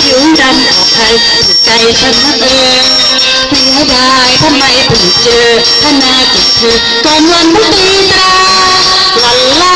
ผิวดำออกใครถูกใจฉันนะเออเสียดายทำไมเพิ่งเจอถ้านาจิตเธอก่อนวันมันตีตราลาลา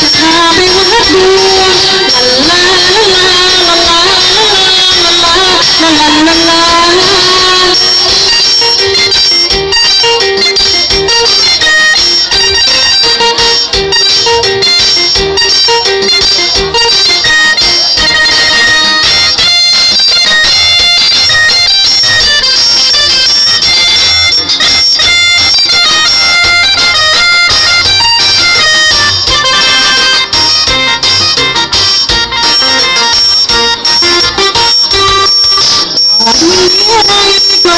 จะพาไป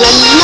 来